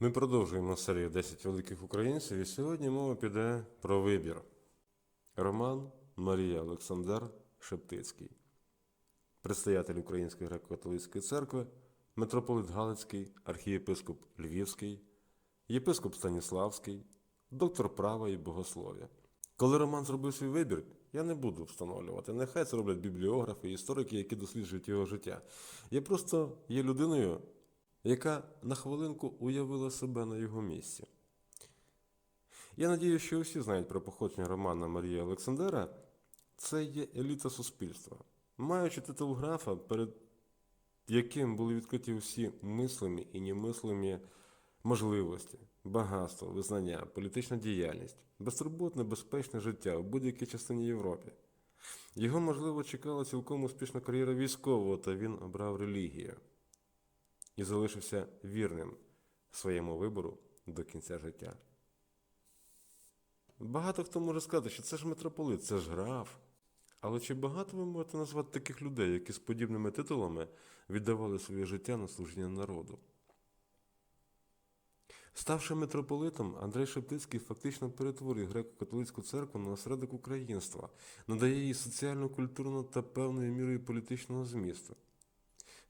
Ми продовжуємо серію 10 великих українців, і сьогодні мова піде про вибір. Роман Марія Олександр Шептицький, предстоятель Української греко-католицької церкви, митрополит Галицький, архієпископ Львівський, єпископ Станіславський, доктор права і богослов'я. Коли Роман зробив свій вибір, я не буду встановлювати. Нехай це роблять бібліографи, історики, які досліджують його життя. Я просто є людиною, яка на хвилинку уявила себе на його місці. Я надію, що усі знають про походження Романа Марія Олександра. Це є еліта суспільства. Маючи титул графа, перед яким були відкриті усі мислимі і немислимі можливості, багатство, визнання, політична діяльність, безтурботне, безпечне життя у будь-якій частині Європи. Його, можливо, чекала цілком успішна кар'єра військового, та він обрав релігію і залишився вірним своєму вибору до кінця життя. Багато хто може сказати, що це ж митрополит, це ж граф. Але чи багато ви можете назвати таких людей, які з подібними титулами віддавали своє життя на служіння народу? Ставши митрополитом, Андрей Шептицький фактично перетворює греко-католицьку церкву на осередок українства, надає їй соціальну, культурну та певною мірою політичного змісту.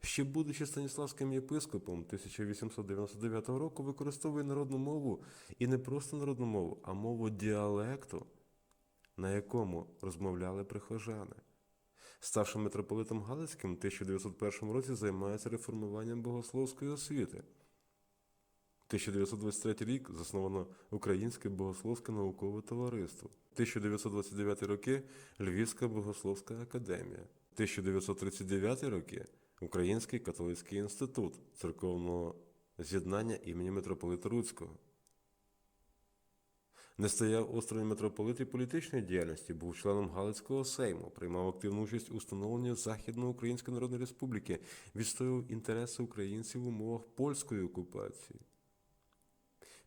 Ще будучи Станіславським єпископом 1899 року, використовує народну мову і не просто народну мову, а мову діалекту, на якому розмовляли прихожани. Ставши митрополитом Галицьким, в 1901 році займається реформуванням богословської освіти. 1923 рік засновано Українське богословське наукове товариство. 1929 роки Львівська богословська академія. 1939 роки Український католицький інститут церковного з'єднання імені митрополита Руцького. Не стояв осторонь митрополит і політичної діяльності, був членом Галицького сейму, приймав активну участь у встановленні Західноукраїнської Народної Республіки, відстоював інтереси українців в умовах польської окупації.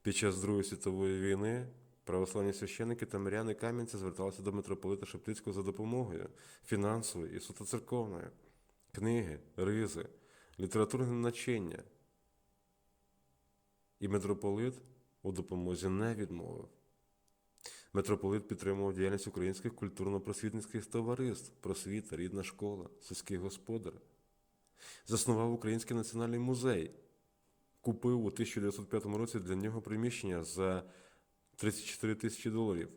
Під час Другої світової війни православні священники та миряни Кам'янця зверталися до митрополита Шептицького за допомогою фінансовою і суто церковною, книги, ризи, літературне начиння. І митрополит у допомозі не відмовив. Митрополит підтримував діяльність українських культурно-просвітницьких товариств, просвіта, рідна школа, сільський господар. Заснував Український національний музей, купив у 1905 році для нього приміщення за 34 тисячі доларів.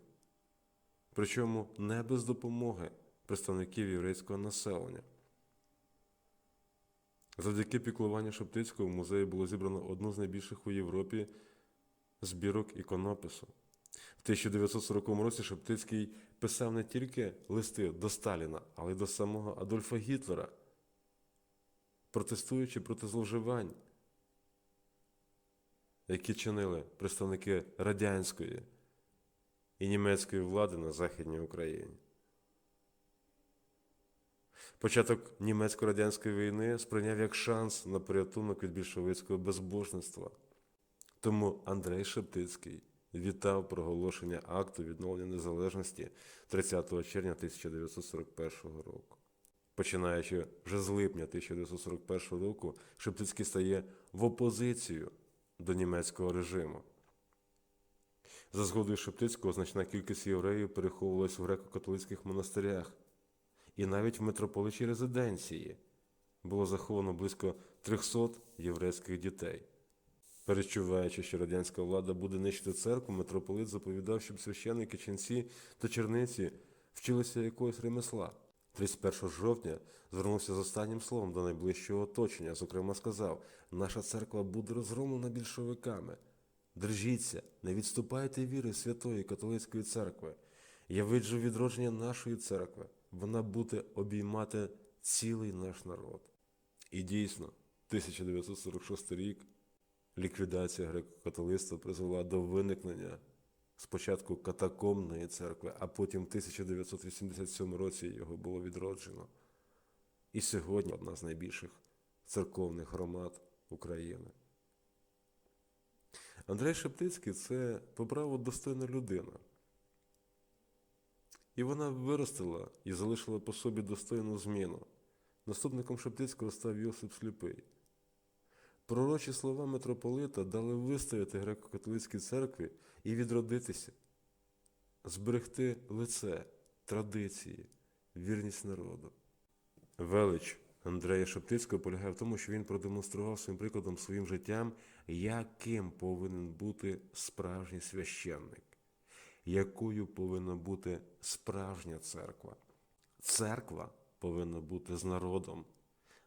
Причому не без допомоги представників єврейського населення. Завдяки піклуванню Шептицького в музеї було зібрано одну з найбільших у Європі збірок іконопису. В 1940 році Шептицький писав не тільки листи до Сталіна, але й до самого Адольфа Гітлера, протестуючи проти зловживань, які чинили представники радянської і німецької влади на Західній Україні. Початок німецько-радянської війни сприйняв як шанс на порятунок від більшовицького безбожництва. Тому Андрей Шептицький вітав проголошення акту відновлення незалежності 30 червня 1941 року. Починаючи вже з липня 1941 року, Шептицький стає в опозицію до німецького режиму. За згодою Шептицького значна кількість євреїв переховувалась в греко-католицьких монастирях, і навіть в митрополичій резиденції було заховано близько 300 єврейських дітей. Перечуваючи, що радянська влада буде нищити церкву, митрополит заповідав, щоб священники, ченці та черниці вчилися якогось ремесла. 31 жовтня звернувся з останнім словом до найближчого оточення. Зокрема, сказав: наша церква буде розгромлена більшовиками. Держіться, не відступайте віри Святої Католицької церкви. Я виджу відродження нашої церкви. Вона буде обіймати цілий наш народ. І дійсно, 1946 рік ліквідація греко-католицтва призвела до виникнення спочатку катакомної церкви, а потім в 1987 році його було відроджено. І сьогодні одна з найбільших церковних громад України. Андрей Шептицький це по праву достойна людина. І вона виростила і залишила по собі достойну зміну. Наступником Шептицького став Йосип Сліпий. Пророчі слова митрополита дали вистояти греко-католицькій церкві і відродитися, зберегти лице, традиції, вірність народу. Велич Андрея Шептицького полягає в тому, що він продемонстрував своїм прикладом своїм життям, яким повинен бути справжній священник, якою повинна бути справжня церква. Церква повинна бути з народом,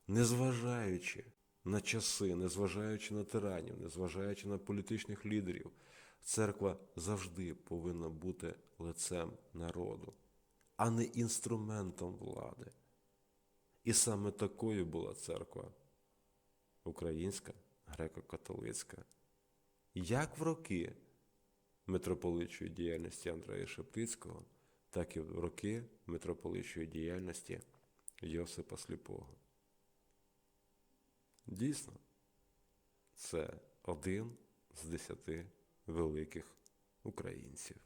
незважаючи на часи, незважаючи на тиранів, незважаючи на політичних лідерів, церква завжди повинна бути лицем народу, а не інструментом влади. І саме такою була церква українська, греко-католицька. Як в роки митрополичої діяльності Андрея Шептицького, так і в роки митрополитчої діяльності Йосипа Сліпого. Дійсно, це один з десяти великих українців.